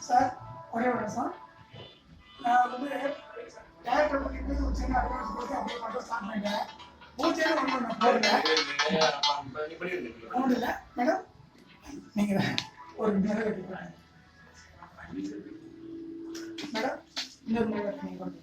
Sir ஒரே ஒரு sir நான் வந்து டேரக்டர் பற்றி போய் ஒரு சின்ன அட்வான்ஸ் கொடுத்து அப்படியே மட்டும் ஸ்டார்ட் பண்ணிட்டேன். பூஜை ஒன்று நான் போடுறேன் ஒன்றும் இல்லை. மேடம் நீங்கள் ஒரு மேடம் கட்டிக்கலாம் மேடம் இன்னொரு மேடம் நீங்கள் கொண்டு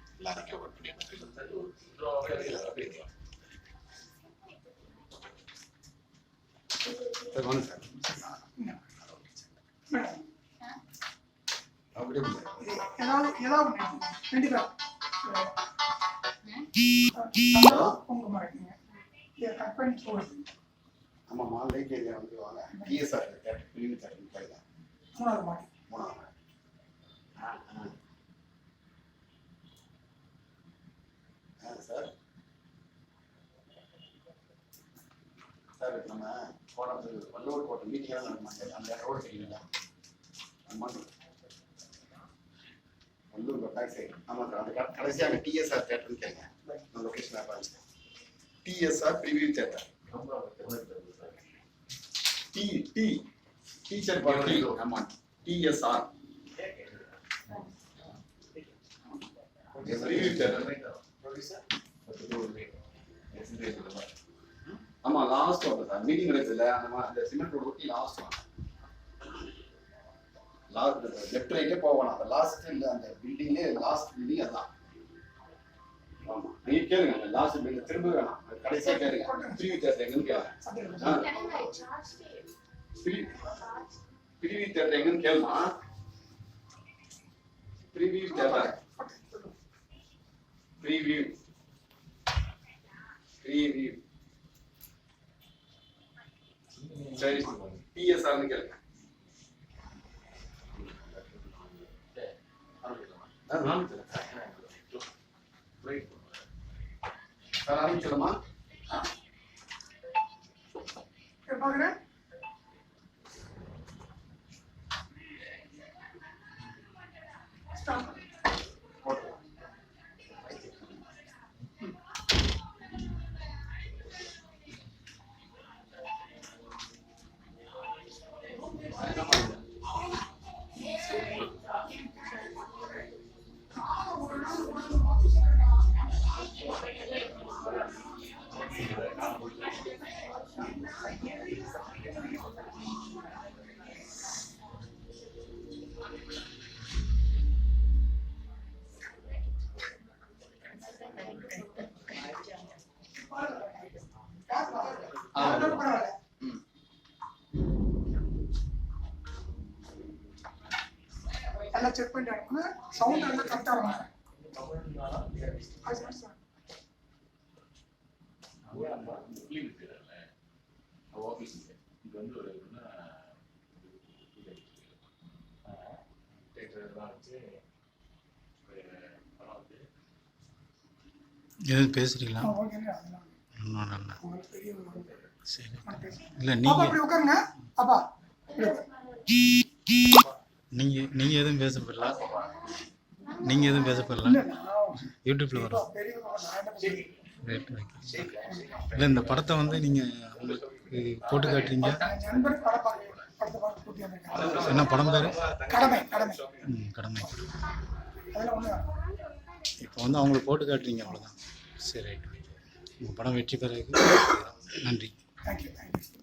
பண்ணி போடுங்க ஆமாம்மா லைட் ஏரியா வந்து வாங்க பிஎஸ்ஆர் மூணாவது மாட்டி மூணாவது ஆ சார் நம்ம போனது வல்லூர் கோட்டை மீட்டிங்காக நடக்குமாங்க அந்த ரோடு தெரியுங்களா ஆமாம் வல்லூர் பேக் சைடு ஆமாம் சார் அந்த க- கடைசியா அங்கே டிஎஸ்ஆர் தேட்டர்னு கேளுங்க. நான் லொக்கேஷன் பாருங்க DSR preview theatre D D teacher party ஆமாம் டிஎஸ்ஆர் ப்ரிவியூ தேட்டர் லாஸ்ட் ஒன்று தான் மீட்டிங் நடக்குதுல்ல அந்த மாதிரி அந்த சிமெண்ட் ரோடு ஒட்டி லாஸ்ட் ஒன் லாஸ்ட் லெஃப்ட் ரைட்டே போகணும். அந்த லாஸ்ட் இல்ல அந்த பில்டிங்லே லாஸ்ட் பில்டிங் அதான். ஆமா. நீங்க கேளுங்க லாஸ்ட் பில்டிங் திரும்ப வேணாம். அது கடைசியா கேளுங்க. ப்ரிவியூ தேட்டர் எங்கன்னு கேளுங்க. சத்தியம் ஆ. பிரிவி தேட்டர் எங்கன்னு கேளுமா? ப்ரிவியூ தேட்டர் ப்ரீவியூ ப்ரீவியூ சரி. பிஎஸ்ஆர்னு கேளுங்க. சார் ஆரம்பிச்சிடலாமா? பார்க்குறேன் எல்லாம் செக் பண்ணிட்டாங்க சவுண்ட் வந்து கரெக்டாக வரும்? அது சரி சார் எதுவும் பேசுறீங்களா பெரிய ஒரு சரி. இல்லை பாப்பா நீங்கள் உட்காருங்க. அப்பா. நீங்கள் நீங்கள் எதுவும் பேச போடல நீங்கள் எதுவும் பேச போடல யூடியூப்பில் வரும்? ரைட் ஓகே இல்லை இந்த படத்தை வந்து நீங்கள் போட்டு காட்டுறீங்க. என்ன படம் பேர்? கடமை. இப்போ வந்து அவங்களுக்கு போட்டு காட்டுறீங்க அவ்வளோதான் சரி ரைட். உங்கள் படம் வெற்றி பெறதுக்கு நன்றி.